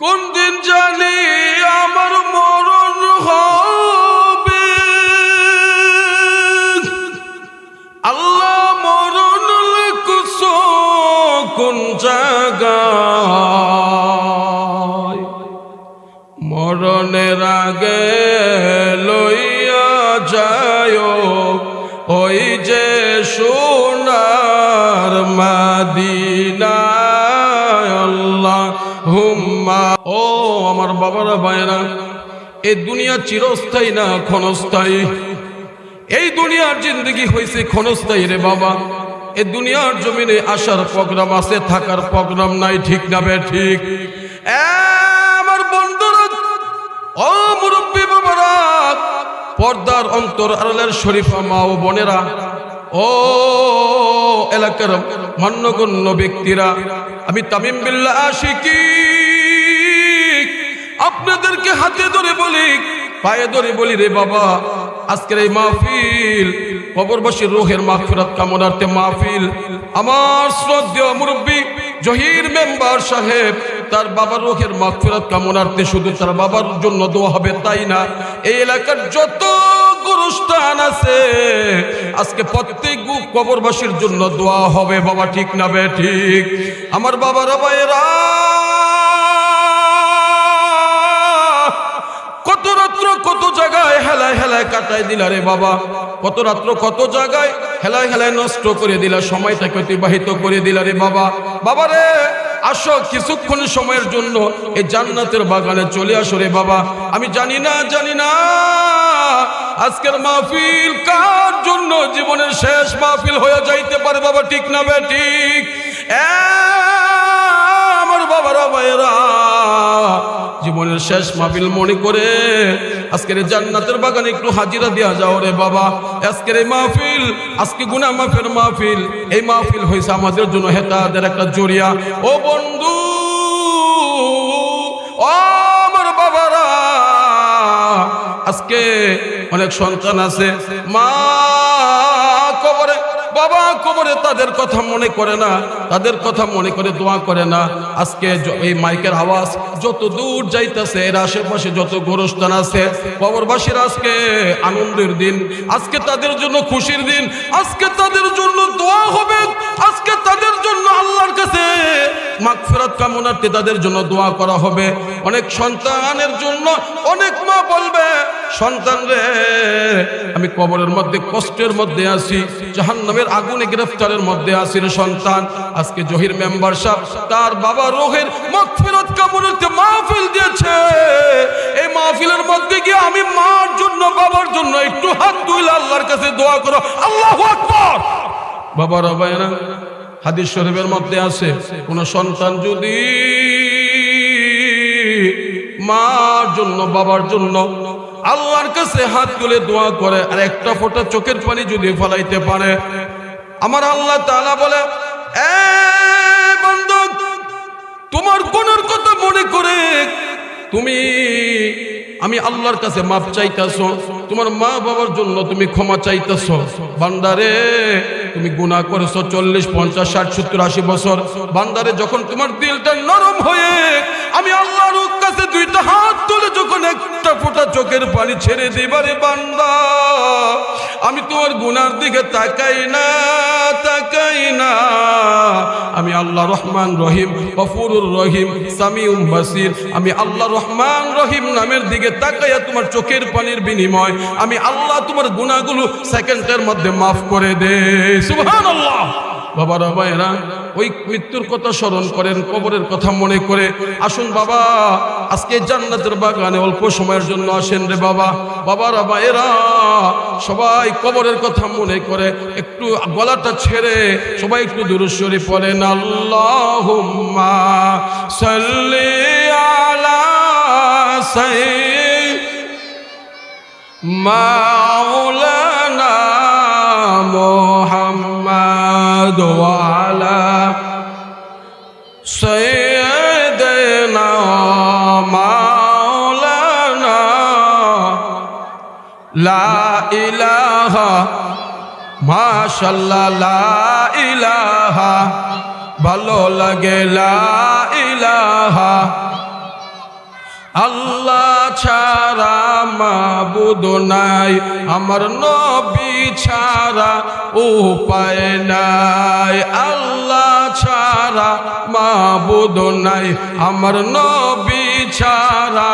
কোন দিন জানি আমার মরণ হবে? আল্লাহ মরণ লিখছ কোন জায়গায়? মরণের আগে লইয়া যায় ওই যে সোনার মাদিনায় বাবারা ভাইরা এই দুনিয়া চিরস্থায়ী না ক্ষণস্থায়ী? এই দুনিয়ার জিন্দগি হয়েছে ক্ষণস্থায়ী রে বাবা। এই দুনিয়ার জমিনে আসার প্রোগ্রাম আছে, থাকার প্রোগ্রাম নাই, ঠিক না বে, ঠিক? আমার বন্ধুরা, ও মুরব্বী বাবারা, পর্দার অন্তর আড়ালের শরীফা মা ও বোনেরা, ও এলাকার মান্যগণ্য ব্যক্তিরা, আমি তামিম বিল্লা আশিকি আপনাদেরকে হাতে ধরে বলি, পায়ে ধরে বলি রে বাবা, আজকের এই মাহফিল, কবরবাসীর রোহের মাগফিরাত কামনার্থে মাহফিল। আমার শ্রদ্ধেয় মুরব্বী, জহির মেম্বার সাহেব, তার বাবার রোহের মাগফিরাত কামনার্থে শুধু তার বাবার জন্য দোয়া হবে তাই না? এই এলাকার যত আছে, আজকে প্রত্যেক জন্য দোয়া হবে বাবা, ঠিক না বে ঠিক? আমার বাবার, ভাইয়েরা হেলায় হেলায় কাটায় দিলা রে বাবা। কত রাত্র কত জায়গায় হেলায় হেলায় নষ্ট করে দিলা, সময়টাকে অতিবাহিত করে দিলা রে বাবা। বাবা রে, আসো কিছুক্ষণ সময়ের জন্য এই জান্নাতের বাগানে চলে আসো রে বাবা। আমি জানি না জানি না, আজকের মাহফিল কার জন্য জীবনের শেষ মাহফিল হয়ে যাইতে পারে বাবা, ঠিক না বে, ঠিক? আমার বাবারা, ভাইয়েরা জীবনের শেষ মাহফিল মনে করে আজকের জান্নাতের বাগানে একটু হাজিরা দেওয়া যাও রে বাবা। আজকের এই মাহফিল, আজকে গুনা মাফের মাহফিল। এই মাহফিল হয়েছে আমাদের জন্য হেতাদের একটা জড়িয়া ও বন্ধু, ও আমার বাবারা, আজকে অনেক সন্তান আছে। মা কবরে বাবা কবরে তাদের কথা মনে করে না, তাদের কথা মনে করে দোয়া করে না। আজকে এই মাইকের আওয়াজ যত দূর যাইতেছে, এর আশেপাশে যত গোরস্থান আছে কবরবাসীর আজকে আনন্দের দিন, আজকে তাদের জন্য খুশির দিন, আজকে তাদের জন্য দোয়া হবে, আজকে তাদের জন্য আল্লাহর কাছে মাগফিরাত কামনার্থে তাদের জন্য দোয়া করা হবে। অনেক সন্তানের জন্য অনেক মা বলবে সন্তান রে, আমি কবরের মধ্যে, কষ্টের মধ্যে আছি, জাহান্নামের আগুনে গ্রেফতারের মধ্যে আছি রে সন্তান। আজকে জহির মেম্বার সাহেব তার বাবা রোহের মাগফিরাত কামনার্থে মাহফিল দিয়েছে। এই মাহফিলের মধ্যে গিয়ে আমি মার জন্য, বাবার জন্য একটু হাত তুলে আল্লাহর কাছে দোয়া করো। আল্লাহু আকবার! বাবার ভাইরা হাদিস শরীফের মধ্যে আছে, কোন সন্তান যদি মার জন্য, বাবার জন্য। আল্লাহর কাছে হাত তুলে দোয়া করে, আর একটা ফোঁটা চোখের পানি যদি ফলাইতে পারে। আমার আল্লাহ তাআলা বলে তোমার কোনের কথা মনে করে তুমি, আমি আল্লাহর কাছে মাপ চাইতেছ, তোমার মা বাবার জন্য তুমি ক্ষমা চাইতেছ। বান্দারে তুমি গুনাহ করেছ চল্লিশ, পঞ্চাশ, ষাট, সত্তর, আশি বছর। বান্দারে, যখন তোমার দিলটা নরম হয়ে, আমি আল্লাহর কাছে দুইটা হাত তুলে যখন একটা ফোঁটা চোখের পানি ছেড়ে দিবারে বান্দা, আমি তোমার গুনার দিকে তাকাই না তাকাই না। আমি আল্লাহ রহমান রহিম, গফুরুর রহিম, সামিউম বাসির। আমি আল্লাহ রহমান রহিম নামের দিকে তাকাইয়া তোমার চোখের পানির বিনিময়, আমি আল্লাহ তোমার গুনাহগুলো সেকেন্ডের মধ্যে মাফ করে দে সুবহানাল্লাহ। বাবারা ওই মৃত্যুর কথা স্মরণ করেন, কবরের কথা মনে করে আসুন বাবা, আজকে জান্নাতের বাগানে অল্প সময়ের জন্য আসেন রে বাবা। বাবারা ভাইয়েরা, সবাই কবরের কথা মনে করে, একটু গলাটা ছেড়ে সবাই একটু দূরস্বরে পড়েন, আল্লাহুম্মা সাল্লি আলা সাইয়্যিদ মাওলানা محمد وعلى سيدنا مولانا لا إله ما شاء الله لا إله ভালো লাগে লা ইলাহা আল্লাহ ছাড়া মাবুদ নাই আমার নবী ছাড়া উপায় নাই। আল্লাহ ছাড়া মাবুদ নাই, আমার নবী ছাড়া।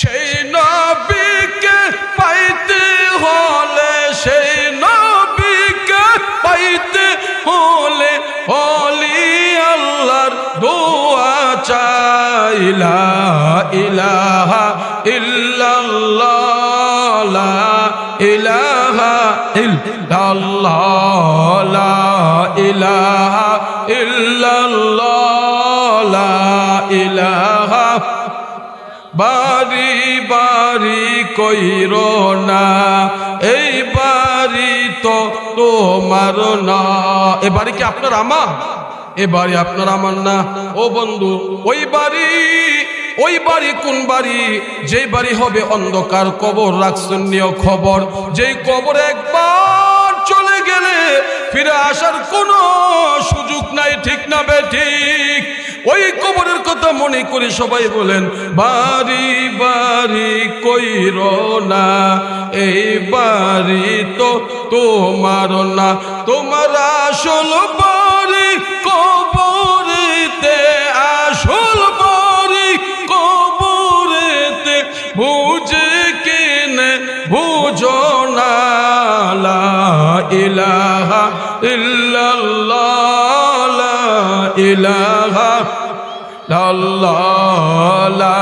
সেই নবীকে পাইতে হলে, সেই নবীকে পাইতে হলে হলি আল্লাহর দোয়া চাইলা ইলাহা ইল্লাল্লাহ লা ইলাহা ইল্লাল্লাহ, লা বাড়ি বাড়ি কইর না, এই বাড়ি তো তোমার না। এ বাড়ি কি আপনার আমার? এ বাড়ি আপনার আমার না। ও বন্ধু, ওই বাড়ি ওই বাড়ি কোন বাড়ি? যেই বাড়ি হবে অন্ধকার কবর রাখছেন খবর। যেই কবর একবার চলে গেলে ফিরে আসার কোনো সুযোগ নাই, ঠিক না বে ঠিক? ওই কবরের কথা মনে করে সবাই বলেন, বাড়ি বাড়ি কইর না, এই বাড়ি তো তোমার না। তোমার আসল বাড়ি ইলাহা ইল্লাল্লাহ লা ইলাহা আল্লাহ লা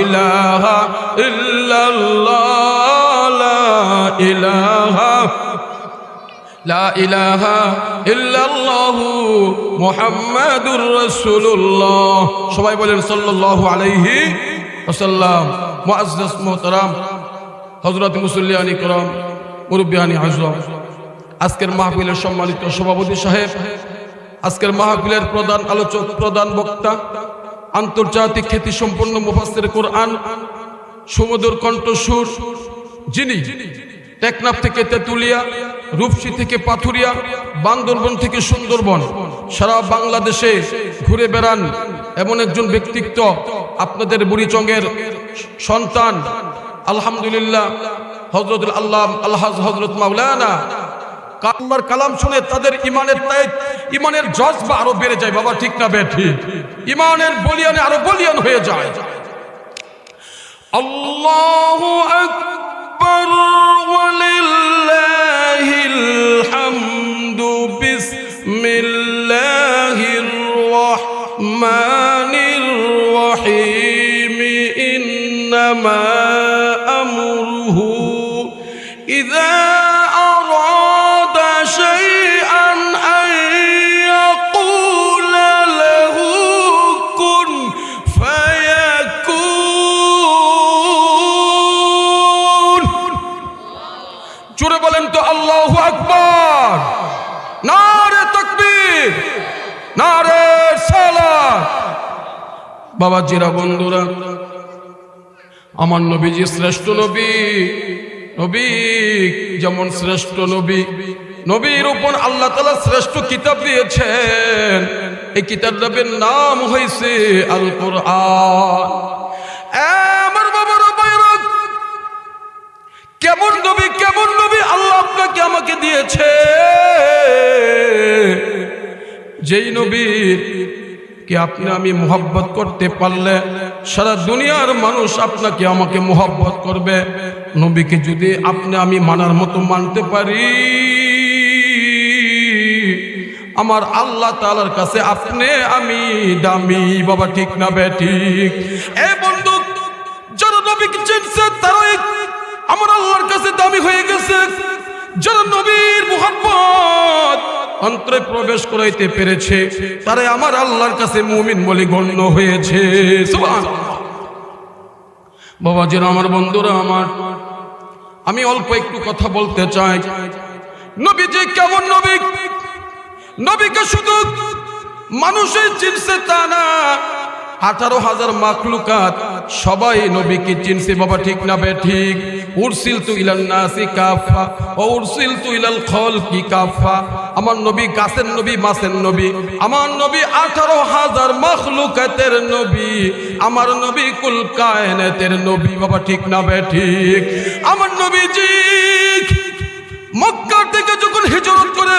ইলাহা ইল্লাল্লাহ লা ইলাহা লা ইলাহা ইল্লাল্লাহু মুহাম্মাদুর রাসূলুল্লাহ সবাই বলেন সাল্লাল্লাহু আলাইহি ওয়াসাল্লাম মুআজ্জাজ মুহতারাম হযরত মুসল্লিয়ানি کرام মুরব্বিয়ানি আজম আজকের মাহফিলের সম্মানিত সভাপতি সাহেব, আজকের মাহফিলের প্রধান আলোচক, প্রধান বক্তা, আন্তর্জাতিক খ্যাতি সম্পন্ন মুফাসসির কোরআন, সুমধুর কণ্ঠসুর যিনি টেকনাফ থেকে তেতুলিয়া, রূপসী থেকে পাথুরিয়া, বান্দরবন থেকে সুন্দরবন, সারা বাংলাদেশে ঘুরে বেড়ান এমন একজন ব্যক্তিত্ব আপনাদের বুড়িচঙ্গের সন্তান, আলহামদুলিল্লাহ হজরত আল্লাহ আল্লাহ হজরত মাওলানা কালমার কালাম শুনে তাদের ইমানের তাই ইমানের জজবা আরও বেড়ে যায়, বাবা, ঠিক না বে ঠিক ইমানের বলিয়ানে আরও বলিয়ান হয়ে যায়। আল্লাহু আকবার, ওয়ালিল্লাহিল হামদু বিসমিল্লাহির রহমানির রহিম, ইন্নামা বাবা জিরা বন্ধুরা, আমার নবীজি শ্রেষ্ঠ নবী নবী, যেমন শ্রেষ্ঠ নবী, নবীর উপর আল্লাহ তালা শ্রেষ্ঠ কিতাব দিয়েছেন। এই কিতাবের নাম হয়েছে আল কোরআন আমার বাবার কেমন নবী কেমন নবী আল্লাহ আপনাকে আমাকে দিয়েছে। যেই নবীর কি আপনি আমি মোহাব্বত করতে পারলে সারা দুনিয়ার মানুষ আপনাকে আমাকে মোহাব্বত করবে। নবীকে যদি আপনি আমি মানার মতো মানতে পারি, আমার আল্লাহ তালার কাছে আপনি আমি দামি, বাবা ঠিক না বে ঠিক। এ বন্ধু, যারা নবীকে চিনছে তারাই আমার আল্লাহর কাছে দামি হয়ে গেছে। যারা নবীর মোহাম্মত অন্তরে প্রবেশ করাইতে পেরেছে। তারাই আমার আল্লাহর কাছে মুমিন বলে গণ্য হয়েছে। বাবা যেন আমার বন্ধুরা, আমার, আমি অল্প একটু কথা বলতে চাই। নবী যে কেমন নবী? নবীকে শুধু মানুষের চিনছে তা না আঠারো হাজার মাখলুকাত, সবাই নবীকে চিনছে। বাবা, ঠিক না বে, ঠিক? তু ইলাল নাসি কাফা, ও উরসিল তু ইলাল খলকি কাফা। আমার নবী গাছের নবী, মাছের নবী। আমার নবী আঠারো হাজার মাখলুকাতের নবী। আমার নবী কুল কায়নাতের নবী। বাবা, ঠিক না বে, ঠিক? আমার নবীজি মক্কার থেকে যখন হিজরত করে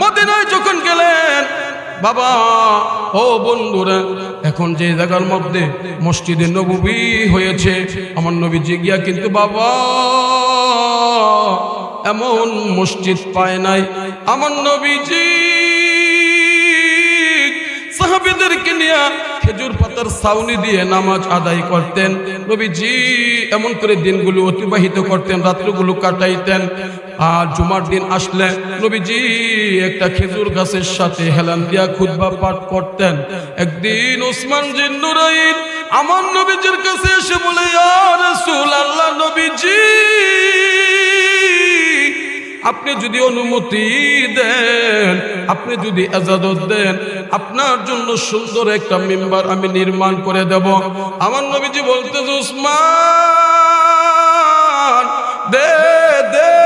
মদিনায় যখন গেলেন বাবা, ও বন্ধুরা, এখন যে জায়গার মধ্যে মসজিদে নবী হয়েছে, আমার নবী গিয়া কিন্তু বাবা, এমন মসজিদ পায় নাই। আমার নবীজি সাহাবিদেরকে নিয়ে খেজুর পাতার ছাউনি দিয়ে নামাজ আদায় করতেন। নবীজি এমন করে দিনগুলো অতিবাহিত করতেন, রাত্রগুলো কাটাইতেন। আর জুমার দিন আসলে নবীজি একটা খেজুর গাছের সাথে হেলান দিয়া খুতবা পাঠ করতেন। একদিন ওসমান জিন্নুরাইন আমার নবীজির কাছে এসে বলে আল্লাহ নবীজি, আপনি যদি অনুমতি দেন, আপনি যদি এজাজত দেন, আপনার জন্য সুন্দর একটা মেম্বার আমি নির্মাণ করে দেব। আমার নবীজি বলতে উসমান দে দে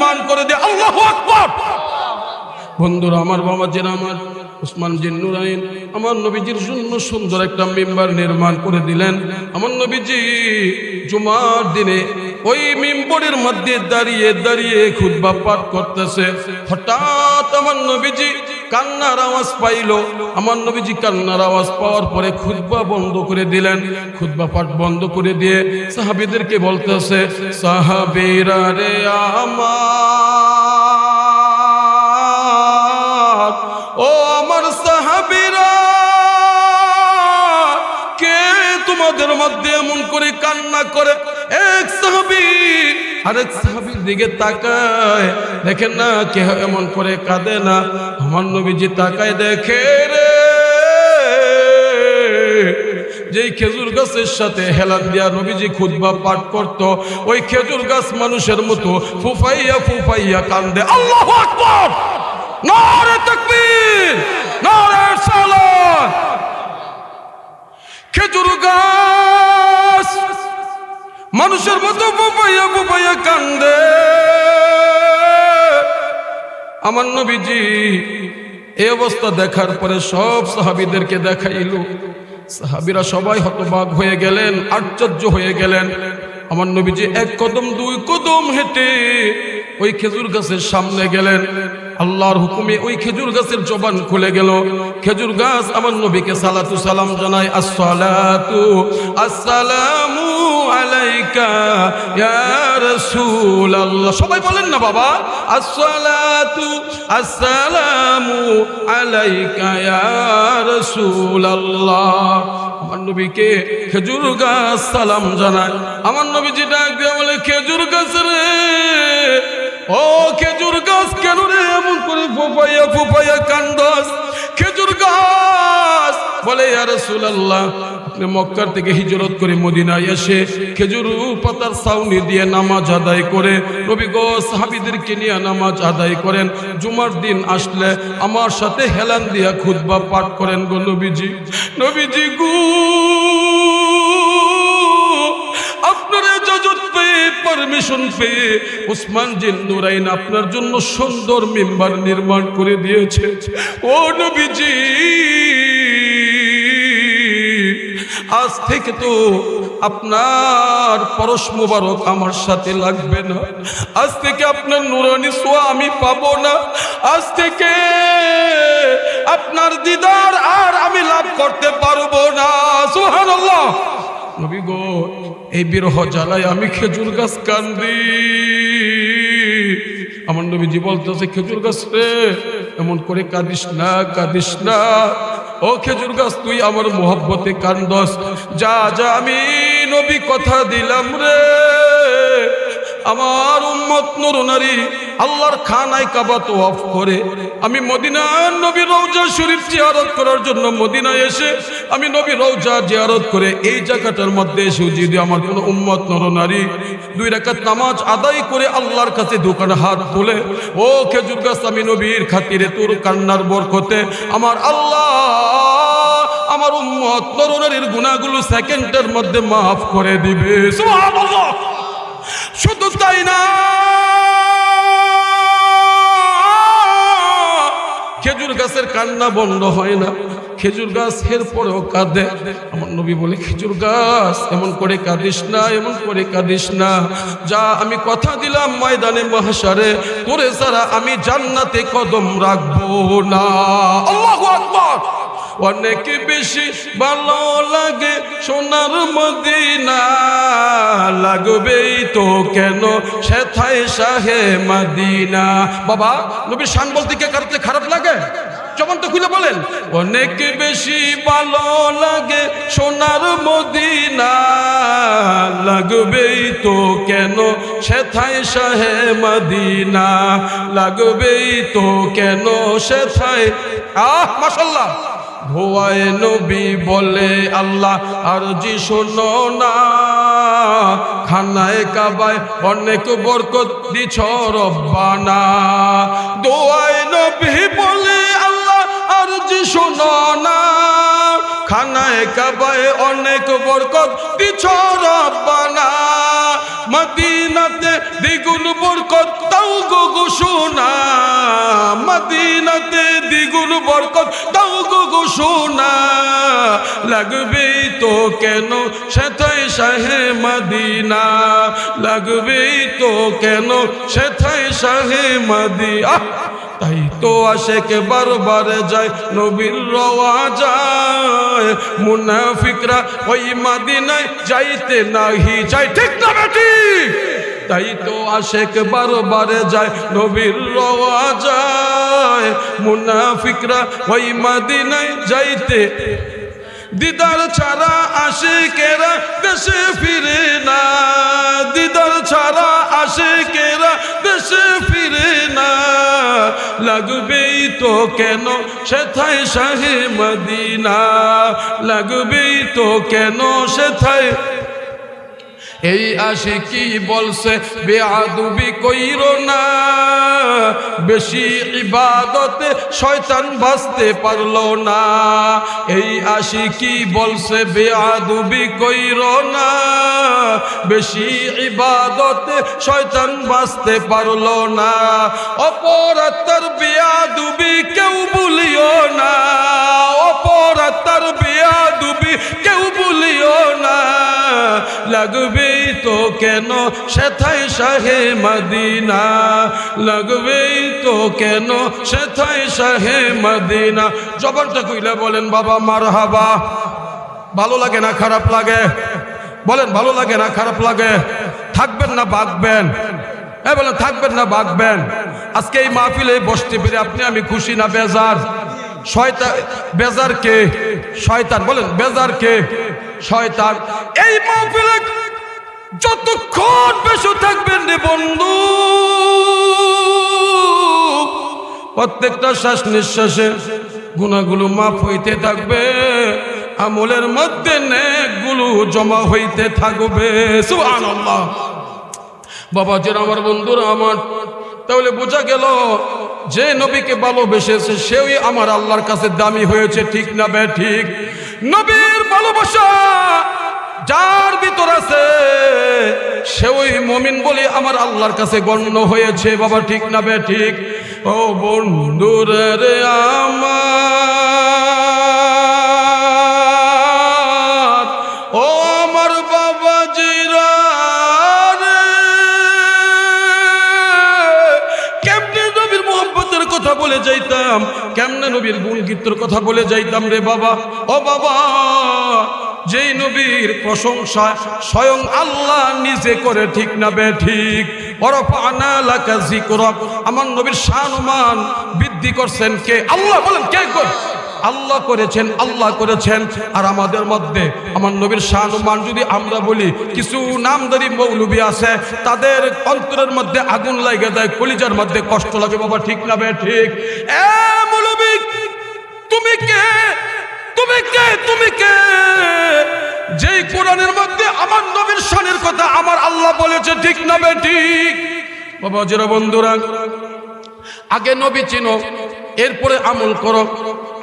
নির্মাণ করে দে। আল্লাহ আকবর। বন্ধুরা, আমার বাবা জেরা আমার, উসমান জিন্নুরাইন আমার নবীজির জন্য সুন্দর একটা মেম্বার নির্মাণ করে দিলেন। আমার নবীজি জুমার দিনে ওই মেম্বরের মধ্যে দাঁড়িয়ে দাঁড়িয়ে খুতবা পাঠ করতেছে। হঠাৎ আমার নবীজি কান্নার আওয়াজ পাইল। আমার নবীজি কান্নার আওয়াজ পাওয়ার পরে খুতবা বন্ধ করে দিলেন। খুতবা পাঠ বন্ধ করে দিয়ে সাহাবিদেরকে বলতেছে, সাহাবিরা রে আমার, ও আমার সাহাবিরা, কে তোমাদের মধ্যে এমন করে কান্না করে? সাহাবি আরেক সাহাবির দিকে তাকায়, দেখেন না কে এমন করে কাঁদে না। আমার নবীজি তাকায়, দেখে রে। যেই খেজুর গাছের সাথে হেলান দিয়া নবীজি খুতবা পাঠ করত, ওই খেজুর গাছ মানুষের মতো ফুফাইয়া ফুফাইয়া কান্দে। আল্লাহ আকবার! নারে তাকবীর! নারে সালাত খেজুর গাছ মানুষের মতো ফুফাইয়া ফুফাইয়া কান্দে। আমার নবীজি এই অবস্থা দেখার পরে সব সাহাবিদেরকে দেখাইল। সাহাবিরা সবাই হতবাক হয়ে গেলেন, আশ্চর্য হয়ে গেলেন। আমার নবীজি এক কদম, দুই কদম হেঁটে ওই খেজুর গাছের সামনে গেলেন। আল্লাহর হুকুমে ওই খেজুর গাছের জবান খুলে গেল। খেজুর গাছ আমার নবীকে সালাতু সালাম জানায়, আসসালাতু, আসসালামু আলাইকা ইয়া রাসূলুল্লাহ। সবাই বলেন না বাবা, আসসালাতু, আসসালামু আলাইকা ইয়া রাসূলুল্লাহ। আমার নবীকে খেজুর গাছ সালাম জানায়। আমার নবীজি ডাক দিয়ে বলে, খেজুর গাছ রে ও খেজুর গাছ কেন রে? এমন করে ফুপাইয়া ফুপাইয়া কান্দাস। খেজুর গাছ, বলে রাসূলুল্লাহ, আপনি মক্কার থেকে হিজরত করে মদিনায় এসে খেজুর পাতার ছাউনি দিয়ে নামাজ আদায় করে, নবী গো নিয়ে নামাজ আদায় করেন। জুমার দিন আসলে আমার সাথে হেলান দিয়া খুতবা পাঠ করেন গো নবীজি। নবীজি গু পারমিশন পেয়ে ওসমান জিন নুরাইন আপনার জন্য সুন্দর মেম্বার নির্মাণ করে দিয়েছে। ও নবীজি, আজ থেকে তো আপনার পরশ মুবারক আমার সাথে লাগবে না। আজ থেকে আপনার নুরানি সোয়া আমি পাবো না। আজ থেকে আপনার দিদার আর আমি লাভ করতে পারব না। সুবহানাল্লাহ। নবী গো, এই বিরহ জ্বালায় আমি খেজুর গাছ কান্দি। আমার নবীজি বলতেছে, খেজুর গাছ রে, এমন করে কাঁদিস না কাঁদিস না। ও খেজুর গাছ, তুই আমার মোহব্বতে কান্দস। যা যা আমি নবী কথা দিলাম রে। আমার উম্মত নর নারী আল্লাহর খানায় কাবা তোয়াফ করে আমি মদিনার নবী রৌজা শরীফ জিয়ারত করার জন্য মদিনায় এসে আমি নবী রৌজা জিয়ারত করে এই জায়গাটার মধ্যে এসে যদি আমার কোনো উম্মত নরনারী দুই রাকাত নামাজ আদায় করে আল্লাহর কাছে দোকানে হাত তুলে, ও খেজুর গাছ, আমি নবীর খাতিরে তোর কান্নার বরকতে আমার আল্লাহ আমার উম্মত নরনারীর গুণাগুলো সেকেন্ডের মধ্যে মাফ করে দিবে। শুধু তাই না খেজুর গাছের কান্না বন্ধ হয় না। খেজুর গাছ এর পরেও কাঁদে। আমার নবী বলে, খেজুর গাছ, এমন করে কাঁদিস না, এমন করে কাঁদিস না। যা আমি কথা দিলাম ময়দানে মহাসারে, তোরে সারা আমি জান্নাতে কদম রাখব না। অনেক বেশি ভালো লাগে সোনার মদিনা। লাগবেই তো কেন সেথায় শাহে মদিনা? বাবা, নবীর শান বলতে কে কারোতে খারাপ লাগে? জবানটা খুলে বলেন। অনেক বেশি ভালো লাগে সোনার মদিনা। লাগবেই তো কেন সেথায় শাহে মদিনা? লাগবেই তো কেন সেথায় আহ মাশাল্লাহ ভোয়ায় নবী বলে আল্লাহ, আর জি শোনো না। খানায় কাবায় অনেক বরকত দিছ রব্বানা। দোয়ায় নবী বলে আল্লাহ, আর জি শোনো না। খানায় কাবায় অনেক বরকত দিছ রব্বানা। মদিনাতে দ্বিগুণ বরকত, তাও গো ঘোষণা মদিনাতে দ্বিগুণ বরকত তাও গো লাগবে তো কেন সেথায় শাহে মদিনা? লাগবে তো কেন সেথায় শাহে মদিনা? তাই তো আশেকে বারবার যায়, নবীর রওয়া যায়। মুনাফিকরা ওই মাদিনায় যাইতে নাহি যায়। ঠিক না বেটি তাই তো আশেক বারবার যায়, নবীর রওয়া যায় মুনাফিকরা ওই মাদিনায় যাইতে, দিদার ছাড়া আসে কেরা দেশে ফিরে না। দিদার ছাড়া আসে কেরা দেশে ফিরে না। লাগবেই তো কেন সেথায় শাহে মদিনা? লাগবেই তো কেন সেথায় এই আসে কি বলছে বেআবি কইর না। বেশি ইবাদতে শয়তান বাঁচতে পারল না। এই আসি কি বলছে বেআবি কইর না। বেশি ইবাদতে শয়তান বাঁচতে পারল না। অপরাত্তার বেআবি কেউ বলিও না। অপরাত্তার বেআবি কেউ বলিও না। লাগবেই তো কেন? সেথায় শাহে মদিনা। লাগবেই তো কেন? সেথায় শাহে মদিনা। জবরটা কইলে বলেন, বাবা মার হাবা ভালো লাগে না, খারাপ লাগে? বলেন, ভালো লাগে না, খারাপ লাগে? থাকবেন না, বাঁকবেন। এ বলেন, থাকবেন না, বাঁকবেন। আজকে এই মাহফিলে বসতে পেরে আপনি, আমি খুশি না, বেজার? শয়তান বেজার কে? শয়তান, বলেন, বেজার কে? শয়তান। এই মাহফিলে যতক্ষণ বেশি থাকবেন রে বন্ধু, প্রত্যেকটা শ্বাস নিঃশ্বাসে গুণাগুলো মাফ হইতে থাকবে, আমলের মধ্যে নেকগুলো জমা হইতে থাকবে। বাবা যেন আমার বন্ধুরা আমার, তাহলে বোঝা গেল, যে নবীকে ভালোবেসেছে সেই আমার আল্লাহর কাছে দামি হয়েছে, ঠিক না বে, ঠিক? নবীর ভালোবাসা সে ওই মমিন বলে আমার আল্লাহর কাছে গণ্য হয়েছে। বাবা, ঠিক না বে, ঠিক? ও বন্ধুরে রে ও আমার বাবা জিরা নবীর কথা বলে যাইতাম? কেমনে নবীর গুণ গীতের কথা বলে যাইতাম রে বাবা? ও বাবা যেই নবীর প্রশংসা স্বয়ং আল্লাহ নিজে করে ঠিক না বে ঠিক। আমার নবীর শানমান বৃদ্ধি করছেন কে? আল্লাহ বলেন, কে আল্লাহ করেছেন আল্লাহ করেছেন। আর আমাদের মধ্যে আমার নবীর শাহমান যদি আমরা বলি, কিছু নামদারি মৌলবী আছে, তাদের অন্তরের মধ্যে আগুন লাগে দেয়, কলিজার মধ্যে কষ্ট লাগে, বাবা, ঠিক না বে ঠিক? তুমি কে? তুমি কে? তুমি কে? যেই কোরআনের মধ্যে আমার নবীর শানের কথা আমার আল্লাহ বলেছে, ঠিক না ঠিক? বাবা যারা বন্ধুরা, আগে নবী চিনো, এরপরে আমল করো।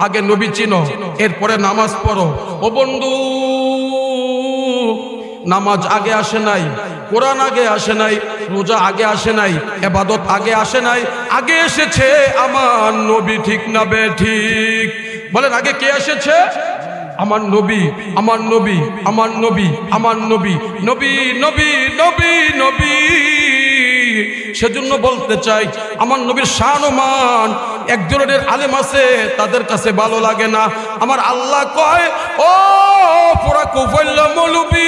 আগে নবী চিনো, এরপরে নামাজ পড়ো। ও বন্ধু, নামাজ আগে আসে নাই, কোরআন আগে আসে নাই, রোজা আগে আসে নাই, এবাদত আগে আসে নাই, আগে এসেছে আমার নবী, ঠিক না বে ঠিক? বলেন, আগে কে এসেছে? আমার নবী আমার নবী আমার নবী আমার নবী নবী নবী নবী নবী। সেজন্য বলতে চাই, আমার নবীর শানমান একজনের আলেম আছে, তাদের কাছে ভালো লাগে না। আমার আল্লাহ কয়, ও পুরা কুফল্লা মৌলবী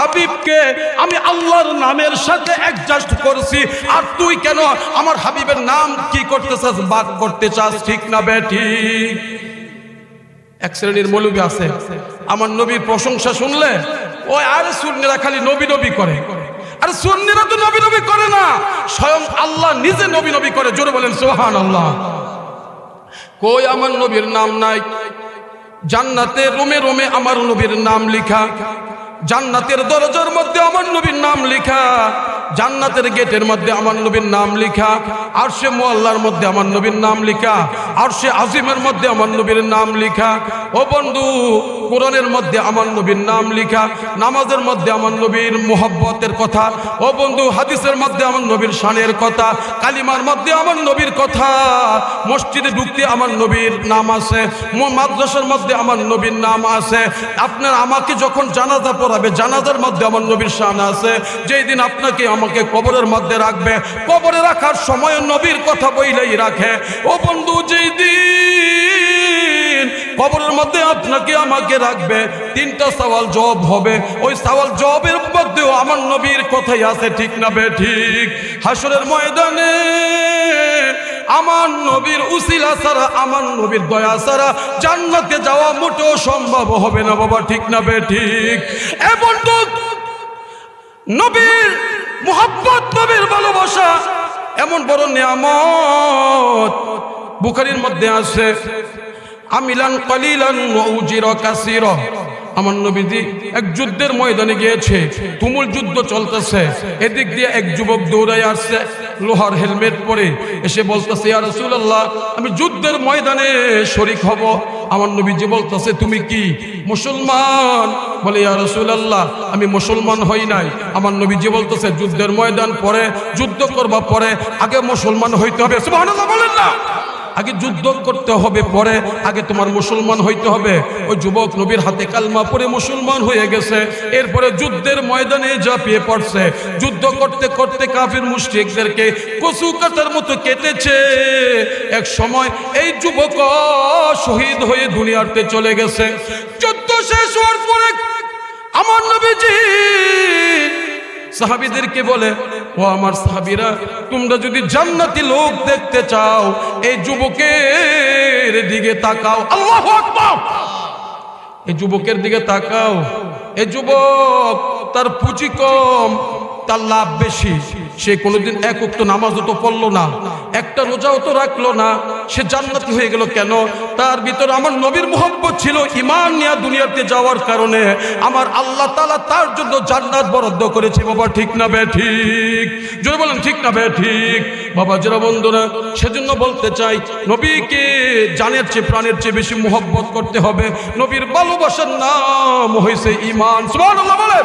হাবিবকে আমি আল্লাহর নামের সাথে অ্যাডজাস্ট করছি। আর তুই কেন আমার হাবিবের নাম কি করতে চাস বাদ করতে চাস ঠিক না বে, ঠিক? এক শ্রেণির মৌলবী আছে। আমার নবীর প্রশংসা শুনলে, ওই আর সুন্নিরা খালি নবী নবী করে। আরে সুন্নিরা তো নবী নবী করে না। স্বয়ং আল্লাহ নিজে নবী নবী করে। জোরে বলেন সোহান আল্লাহ কই আমার নবীর নাম নাই? জান্নাতে রোমে রোমে আমার নবীর নাম লিখা। জান্নাতের দরজার মধ্যে আমার নবীর নাম লিখা। জান্নাতের গেটের মধ্যে আমার নবীর নাম লিখা আর সে মোয়াল্লার মধ্যে আমার নবীর নাম লিখা আর সে আজিমের মধ্যে আমার নবীর নাম লিখা ও বন্ধু কোরআনের মধ্যে আমার নবীর নাম লিখা নামাজের মধ্যে আমার নবীর মোহব্বতের কথা ও বন্ধু হাদিসের মধ্যে আমার নবীর শানের কথা কালিমার মধ্যে আমার নবীর কথা মসজিদে ঢুকতে আমার নবীর নাম আছে মাদ্রাসার মধ্যে আমার নবীর নাম আছে আপনার আমাকে যখন জানাজা পড়াবে জানাজার মধ্যে আমার নবীর শান আছে যেই দিন আপনাকে আমাকে কবরের মধ্যে রাখবে। কবরে রাখার সময় নবীর কথা বইলেই রাখে। ও বন্ধু, যেই দিন কবরের মধ্যে আপনাকে আমাকে রাখবে, তিনটা সওয়াল জব হবে। ওই সওয়াল জবের মধ্যেও আমার নবীর কথাই আছে, ঠিক না বে, ঠিক? হাসরের ময়দানে আমার নবীর উসিলা ছাড়া, আমার নবীর দয়া ছাড়া জান্নাতে যাওয়া মোটেও সম্ভব হবে না বাবা, ঠিক না বে, ঠিক? এ বন্ধু, নবীর মোহাব্বত নবীর ভালোবাসা, এমন বড় নিয়ামত বুখারির মধ্যে আছে। আমিলান কলিলান উজিরা কাসির। আমার নবীজি এক যুদ্ধের ময়দানে গিয়েছে, তুমুল যুদ্ধ চলতেছে। এদিক দিয়ে এক যুবক দৌড়াই আসছে লোহার হেলমেট পরে এসে বলতেছে, ইয়া রাসূলুল্লাহ, আমি যুদ্ধের ময়দানে শরিক হব। আমার নবীজি বলতেছে, তুমি কি মুসলমান? বলে, ইয়া রাসূলুল্লাহ, আমি মুসলমান হই নাই। আমার নবীজি বলতেছে, যুদ্ধের ময়দান পরে, যুদ্ধ করবা পরে আগে মুসলমান হইতে হবে। বলেন না। আগে যুদ্ধ করতে হবে, পরে আগে তোমার মুসলমান হইতে হবে। ওই যুবক নবীর হাতে কালমা পরে মুসলমান হয়ে গেছে। এরপরে যুদ্ধের ময়দানে ঝাঁপিয়ে পড়ছে। যুদ্ধ করতে করতে কাফির মুশরিকদেরকে কচু কাটার মতো কেটেছে। এক সময় এই যুবক শহীদ হয়ে দুনিয়াতে চলে গেছে। যুদ্ধ শেষ হওয়ার পরে আমার নবীজি সাহাবিদেরকে বলে ও আমার সাহাবিরা, তোমরা যদি জান্নাতি লোক দেখতে চাও, এই যুবকের দিকে তাকাও। আল্লাহ এই যুবকের দিকে তাকাও। এই যুবক তার পুঁজি কম, তার লাভ বেশি। সে কোনোদিন এক উক্ত নামাজও তো পড়ল না। একটা রোজাও তো রাখল না। সে জান্নাতি হয়ে গেল কেন? তার ভিতরে আমার নবীর মোহব্বত ছিল ইমান নিয়ে দুনিয়াতে যাওয়ার কারণে। আমার আল্লাহ তালা তার জন্য জান্নাত বরাদ্দ করেছে। বাবা, ঠিক না বে, ঠিক। জোরে বলেন, ঠিক না বে, ঠিক। বাবা, যারা বন্ধুরা, সেজন্য বলতে চাই, নবীকে জানের চেয়ে, প্রাণের চেয়ে বেশি মোহব্বত করতে হবে। নবীর ভালোবাসার নাম হয়েছে ইমান বলে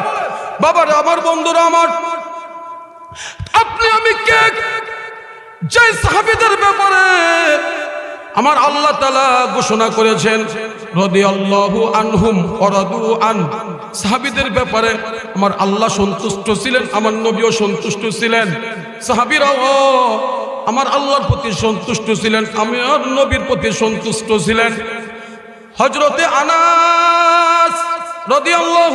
বাবারা, আমার বন্ধুরা, আমার আপনি আমি কে? যে সাহাবিদের ব্যাপারে আমার আল্লাহ তালা ঘোষণা করেছেন রদি আল্লাহু আনহুম অরাদু আন। সাহাবিদের ব্যাপারে আমার আল্লাহ সন্তুষ্ট ছিলেন, আমার নবীও সন্তুষ্ট ছিলেন। সাহাবিরাও আমার আল্লাহর প্রতি সন্তুষ্ট ছিলেন, আমি আর নবীর প্রতি সন্তুষ্ট ছিলেন। হজরতে আনাস রদি আল্লাহ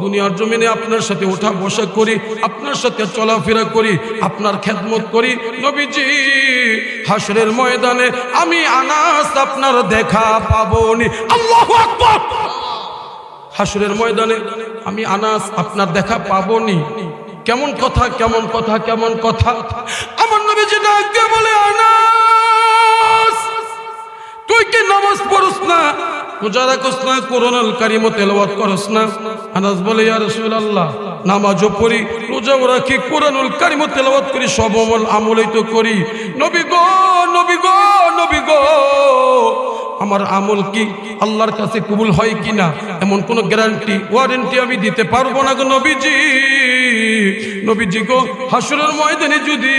দুনিয়ার জমিনে আপনার সাথে ওঠা বসা করি, আপনার সাথে চলাফেরা করি, আপনার খেদমত করি। নবীজি হাসরের ময়দানে আমি আনাস আপনার দেখা পাবনি। আল্লাহু হাসরের ময়দানে আমি আনাস আপনার দেখা পাবনি। কেমন কথা কেমন কথা কেমন কথা? আমার নবীজি ডাকতে বলে, আনাস! তুই কি নামাজ পড়স না? রোজা রাখস না, কোরআনুল কারিম তেলাওয়াত করস না। আনাস বলে, ইয়া রাসূলুল্লাহ, নামাজও পড়ি, রোজাও রাখি, কোরআনুল কারিম তেলাওয়াত করি, সব আমল আমলই তো করি। নবী গো নবী গো নবী গো। আমার আমল কি? আল্লাহর কাছে কবুল হয় কিনা? এমন কোন গ্যারান্টি ওয়ারেন্টি আমি দিতে পারব না গো নবীজি। নবীজি গো, হাসুরের ময়দানে যদি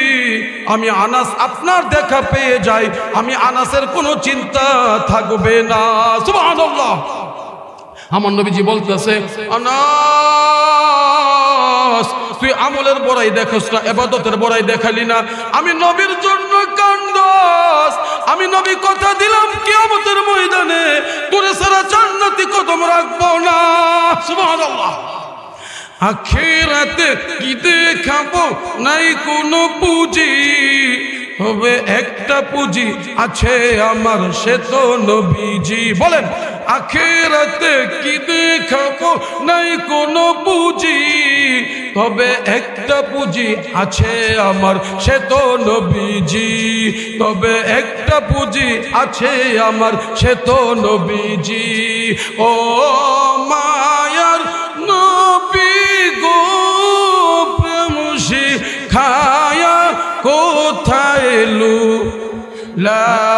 আমি আনাস আপনার দেখা পেয়ে যাই, আমি আনাসের কোনো চিন্তা থাকবে না। সুবহানাল্লাহ। আমার নবীজি বলতেছে, আনাস, তুই আমলের বড়াই দেখোস না, এবাদতের বড়াই দেখালি না। আমি নবীর জন্য কান্দস আমি নবী কথা দিলাম কিয়ামতের ময়দানে। তোরে সারা জান্নাতি কদম রাখব না। সুবহানাল্লাহ। আখেরাতে কি দেখাবো? নাই কোনো পুঁজি। হবে একটা পুঁজি আছে আমার, সে তো নবীজি। বলেন, আখেরাতে কি দেখাবো? নাই কোনো পুঁজি। তবে একটা পুঁজি আছে আমার, সে তো নবীজি। তবে একটা পুঁজি আছে আমার, সে তো নবীজি। ও মায়ার নবী গো, প্রেম খায়া কোথায় লু? লাও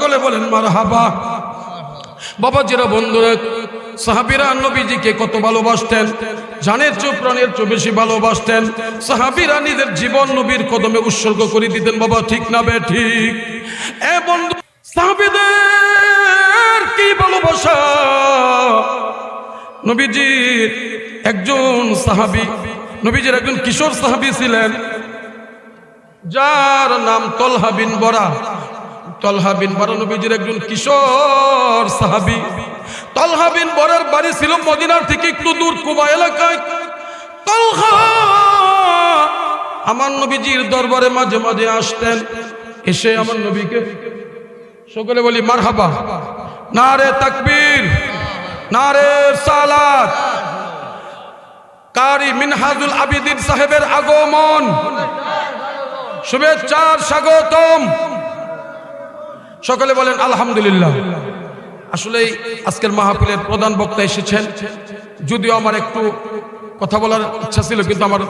সকলে বলেন মার হাবা বাবা যেরা বন্ধুরা, সাহাবিরা নবীজিকে কত ভালোবাসতেন। জানের চো প্রাণের চো বেশি ভালোবাসতেন। সাহাবিরা নিজের জীবন নবীর কদমে উৎসর্গ করে দিতেন। বাবা, ঠিক না বে, ঠিক? এ বন্ধু, সাহাবিদের কি ভালোবাসা? নবীজির একজন সাহাবি, নবীজির একজন কিশোর সাহাবি ছিলেন, যার নাম তলহা বিন বরা তলহা বিন বরা নবীজির একজন কিশোর সাহাবি। তলহা বিন বরার বাড়ি ছিল মদিনার থেকে একটু দূর কুবা এলাকায়। তলহা আমার নবীজির দরবারে মাঝে মাঝে আসতেন। এসে আমার নবীকে সকলে বলি, মারহাবা, নারে তাকবীর, নারে সালাত। কারি মিনহাজুল আবিদিন সাহেবের আগমন। শুভেচ্ছার স্বাগতম। সকলে বলেন, আলহামদুলিল্লাহ। আসলে আজকের মাহফিলের প্রধান বক্তা এসেছেন। যদিও আমার একটু কথা বলার ইচ্ছা ছিল, কিন্তু আমার